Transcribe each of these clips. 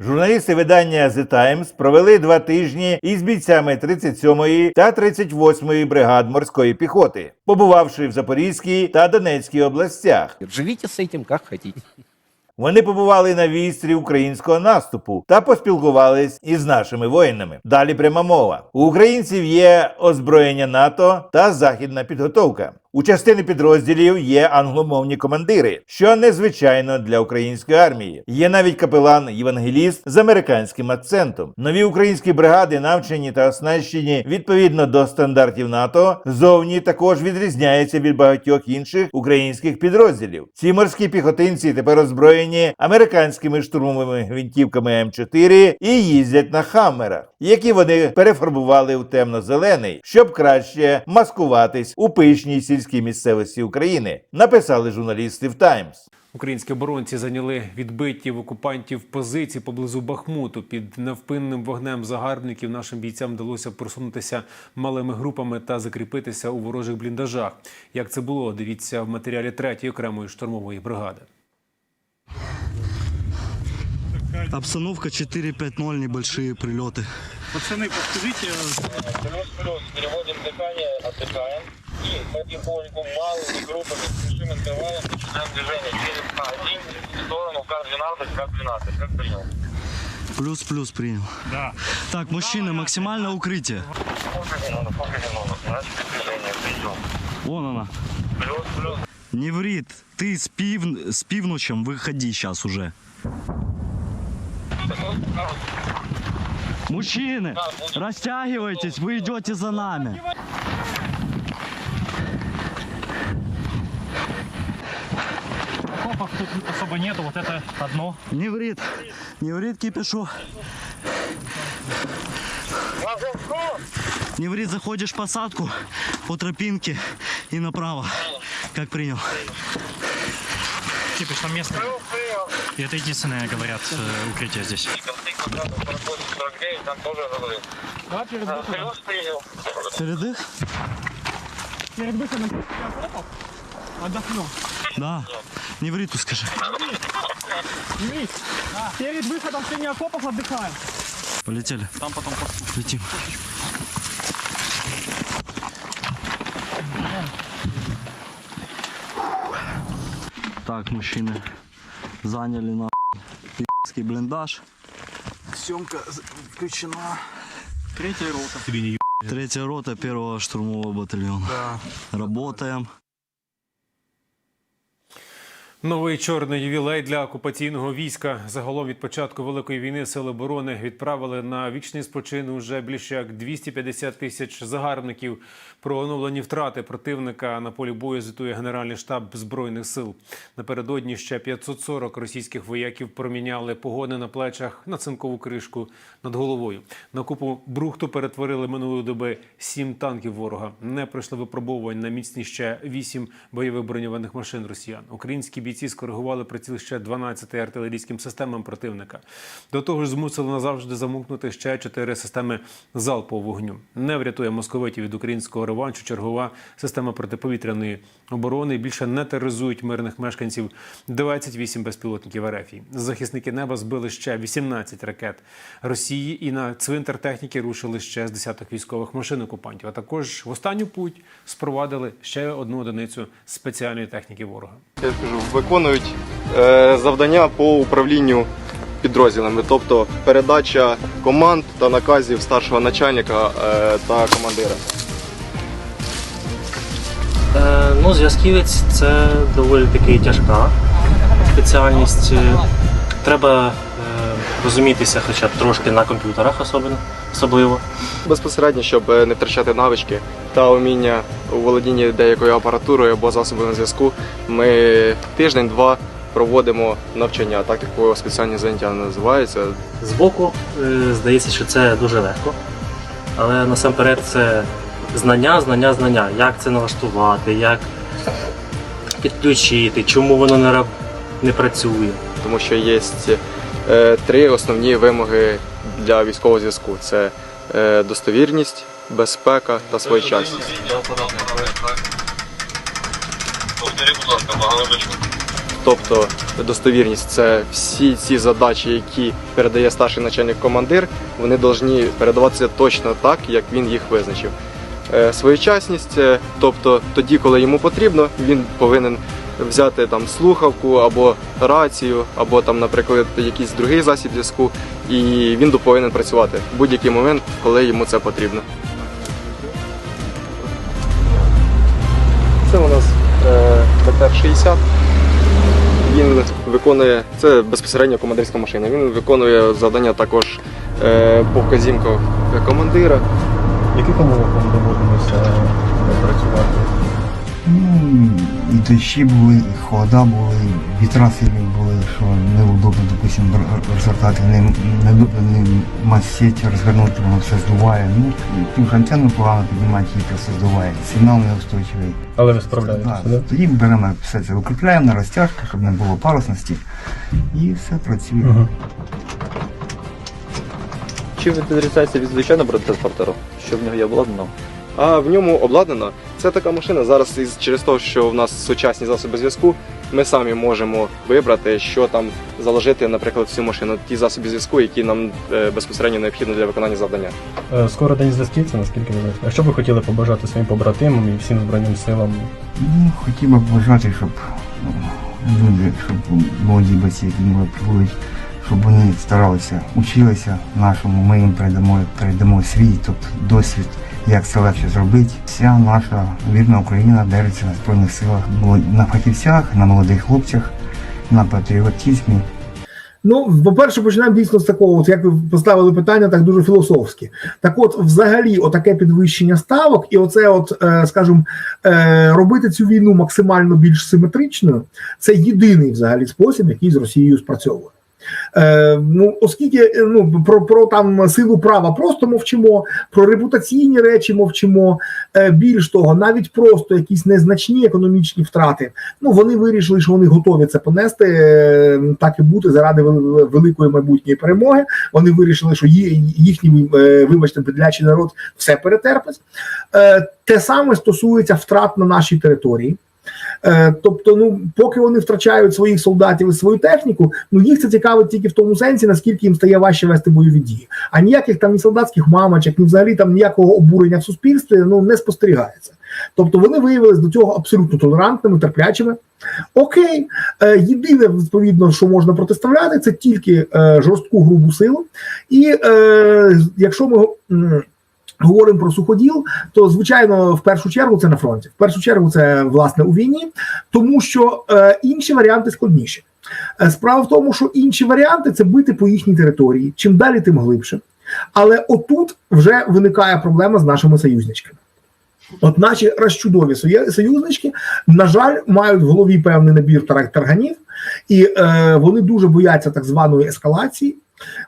Журналісти видання The Times провели два тижні із бійцями 37-ї та 38-ї бригад морської піхоти, побувавши в Запорізькій та Донецькій областях. Живите с этим как хотите. Вони побували на вістрі українського наступу та поспілкувались із нашими воїнами. Далі пряма мова. У українців є озброєння НАТО та західна підготовка. У частини підрозділів є англомовні командири, що незвичайно для української армії. Є навіть капелан євангеліст з американським акцентом. Нові українські бригади навчені та оснащені відповідно до стандартів НАТО. Зовні також відрізняються від багатьох інших українських підрозділів. Ці морські піхотинці тепер озброєні американськими штурмовими гвинтівками М4 і їздять на хаммерах, які вони перефарбували у темно-зелений, щоб краще маскуватись у пишній сільській місцевості України. Написали журналісти в Таймс. Українські оборонці зайняли відбиті в окупантів позиції поблизу Бахмуту. Під невпинним вогнем загарбників нашим бійцям вдалося просунутися малими групами та закріпитися у ворожих бліндажах. Як це було, дивіться в матеріалі третьої окремої штурмової бригади. Обстановка 4-5-0, небольшие прилеты. Пацаны, подскажите, Плюс-плюс, переводим дыхание, отдыхаем. И потихоньку, малыми группами, с большим интервалом начинаем движение через один в сторону К-12, К-12. Как принял? Плюс-плюс принял. да. Так, мужчины, максимальное укрытие. Сколько не надо, сколько не надо. Значит, движение, прием. Вон она. Плюс-плюс. Не врит. Ты с, пив... с пивнучем выходи сейчас уже. Мужчины, растягивайтесь, вы идете за нами. Тут особо нету, вот это одно. Не врит. Не врит кипишу. Не врит, заходишь в посадку по тропинке и направо. Как принял. Кипиш там место. И это единственное, говорят, э, укрытие здесь. Конфликт квадратов 48-49, там тоже говорит. Да, их? Перед выходом отдохну. Да. Не скажи. Перед выходом в синий окопов отдыхаем. Полетели. Там потом летим. Так, мужчины заняли на пи***ский блиндаж. Съемка включена. Третья рота. Третья рота первого штурмового батальона. Работаем. Новий чорний ювілей для окупаційного війська. Загалом від початку великої війни сили оборони відправили на вічний спочин уже більше як 250 тисяч загарбників. Про оновлені втрати противника на полі бою звітує Генеральний штаб збройних сил. Напередодні ще 540 російських вояків проміняли погони на плечах на цинкову кришку над головою. На купу брухту перетворили минулої доби сім танків ворога. Не пройшли випробовувань на міцні ще вісім бойових броньованих машин росіян. Українські бійці скоригували приціл ще 12 артилерійським системам противника. До того ж, змусили назавжди замовкнути ще чотири системи залпового вогню. Не врятує московитів від українського реваншу. Чергова система протиповітряної оборони більше не тероризують мирних мешканців. 28 безпілотників РФ. Захисники неба збили ще 18 ракет Росії і на цвинтар техніки рушили ще з десяток військових машин окупантів. А також в останню путь спровадили ще одну одиницю спеціальної техніки ворога. я скажу, виконують е, завдання по управлінню підрозділами, тобто передача команд та наказів старшого начальника е, та командира. Е, ну, зв'язківець це доволі таки тяжка спеціальність. Треба розумітися хоча б трошки на комп'ютерах особливо. особливо. Безпосередньо, щоб е, не втрачати навички та уміння у володінні деякою апаратурою або засобами зв'язку, ми тиждень-два проводимо навчання, так як спеціальні заняття називаються. Збоку е, здається, що це дуже легко, але насамперед це знання, знання, знання. Як це налаштувати, як підключити, чому воно не, працює. тому що є три основні вимоги для військового зв'язку: це е, достовірність, безпека та своєчасність. Тобто достовірність це всі ці задачі, які передає старший начальник командир, вони повинні передаватися точно так, як він їх визначив. Е, Своєчасність, е, тобто тоді, коли йому потрібно, він повинен взяти там слухавку або рацію, або там, наприклад, якийсь другий засіб зв'язку, і він повинен працювати в будь-який момент, коли йому це потрібно. Це у нас е, БТР-60. Він виконує це безпосередньо командирська машина. Він виконує завдання також е, по вказівках командира. Яких умовах вам доводилося працювати? І дощі були, і холода були, і вітра сильні були, що неудобно, допустим, р- розвертати, не, не, не масеть розвернути, воно все здуває. Ну, і тим ж антенну погано піднімати, її просто здуває. Сигнал неустойчивий. Але ви справляєтеся, Да, да? Тоді беремо все це, укріпляємо на розтяжках, щоб не було парусності, і все працює. Мгм. Чим відрізняється від звичайного бронетранспортеру? Що в нього є обладнано? А в ньому обладнано. Це така машина. Зараз із через те, що в нас сучасні засоби зв'язку, ми самі можемо вибрати, що там заложити, наприклад, в цю машину, ті засоби зв'язку, які нам е, безпосередньо необхідні для виконання завдання. Е, Скоро день зв'язківця, наскільки ви знаєте. А що ви хотіли побажати своїм побратимам і всім Збройним силам? Ну, хотів би побажати, щоб ну, люди, щоб молоді батьки, які могли прибудуть, щоб вони старалися, училися нашому, ми їм передамо, передамо свій тобто, досвід, як це легше зробити. Вся наша вірна Україна держиться на Збройних силах, на фахівцях, на молодих хлопцях, на патріотизмі. Ну, по-перше, починаємо дійсно з такого, от як ви поставили питання, так дуже філософськи. Так от, взагалі, отаке підвищення ставок, і оце, от, е, скажімо, е, робити цю війну максимально більш симетричною, це єдиний взагалі спосіб, який з Росією спрацьовує. Е, ну, оскільки е, ну, про, про там силу права просто мовчимо, про репутаційні речі мовчимо. Е, більш того, навіть просто якісь незначні економічні втрати. Ну вони вирішили, що вони готові це понести, е, так і бути заради великої майбутньої перемоги. Вони вирішили, що їхній, е, вибачте, бедлячий народ все перетерпить. Е, Те саме стосується втрат на нашій території. Е, Тобто, ну поки вони втрачають своїх солдатів і свою техніку, ну їх це цікавить тільки в тому сенсі, наскільки їм стає важче вести бойові дії. А ніяких там ні солдатських мамочок, ні взагалі там ніякого обурення в суспільстві ну не спостерігається. Тобто вони виявилися до цього абсолютно толерантними, терплячими. Окей, е, єдине відповідно, що можна протиставляти, це тільки е, жорстку грубу силу. І е, якщо ми говоримо про суходіл, то звичайно в першу чергу це на фронті. В першу чергу це власне у війні, тому що е, інші варіанти складніші. Е, Справа в тому, що інші варіанти це бити по їхній території. Чим далі, тим глибше. Але отут вже виникає проблема з нашими союзничками. От наші розчудові союзнички, на жаль, мають в голові певний набір тарганів, і е, вони дуже бояться так званої ескалації.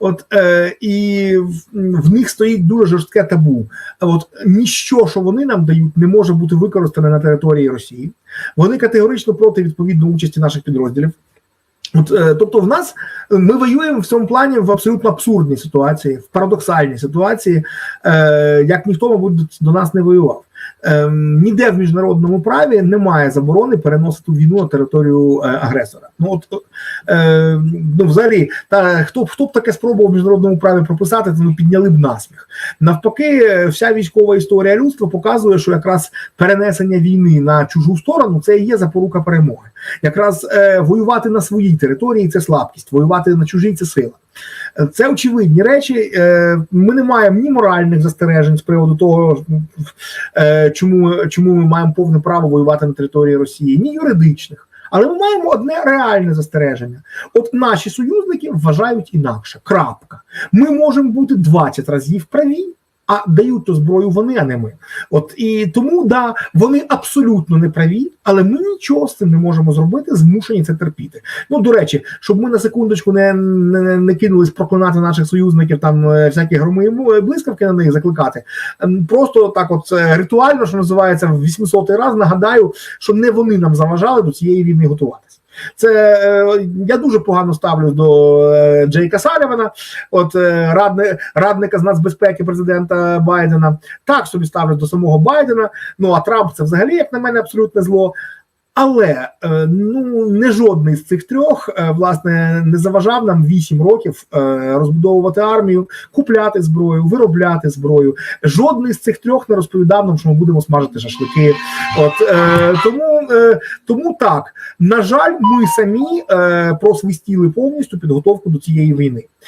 От е, і в, них стоїть дуже жорстке табу. От ніщо, що вони нам дають, не може бути використане на території Росії. Вони категорично проти відповідно участі наших підрозділів. От, е, тобто, в нас ми воюємо в цьому плані в абсолютно абсурдній ситуації, в парадоксальній ситуації, е, як ніхто, мабуть, до нас не воював. Е, ніде в міжнародному праві немає заборони переносити війну на територію е, агресора. Ну от е, ну, взагалі, та хто б хто б таке спробував в міжнародному праві прописати, то ну підняли б насміх. Навпаки, е, вся військова історія людства показує, що якраз перенесення війни на чужу сторону це і є запорука перемоги. Якраз е, воювати на своїй території це слабкість, воювати на чужій це сила. Це очевидні речі. Е, Ми не маємо ні моральних застережень з приводу того, е, чому, чому ми маємо повне право воювати на території Росії, ні юридичних. Але ми маємо одне реальне застереження. От наші союзники вважають інакше. Крапка. Ми можемо бути 20 разів праві, а дають ту зброю вони, а не ми. От і тому да, вони абсолютно не праві, але ми нічого з цим не можемо зробити, змушені це терпіти. Ну до речі, щоб ми на секундочку не, не, не кинулись проклинати наших союзників, там е, всякі громи блискавки на них закликати. Ем, Просто так, от е, ритуально, що називається, в 800 раз нагадаю, що не вони нам заважали до цієї війни готуватися. Це е, я дуже погано ставлюсь до е, Джейка Салівана, от е, радни, радника з нацбезпеки президента Байдена. Так собі ставлюсь до самого Байдена. Ну а Трамп це взагалі, як на мене, абсолютне зло. Але е, ну не жодний з цих трьох е, власне не заважав нам 8 років е, розбудовувати армію, купляти зброю, виробляти зброю. Жодний з цих трьох не розповідав нам, що ми будемо смажити шашлики. От тому, тому так на жаль, ми самі просвистіли повністю підготовку до цієї війни.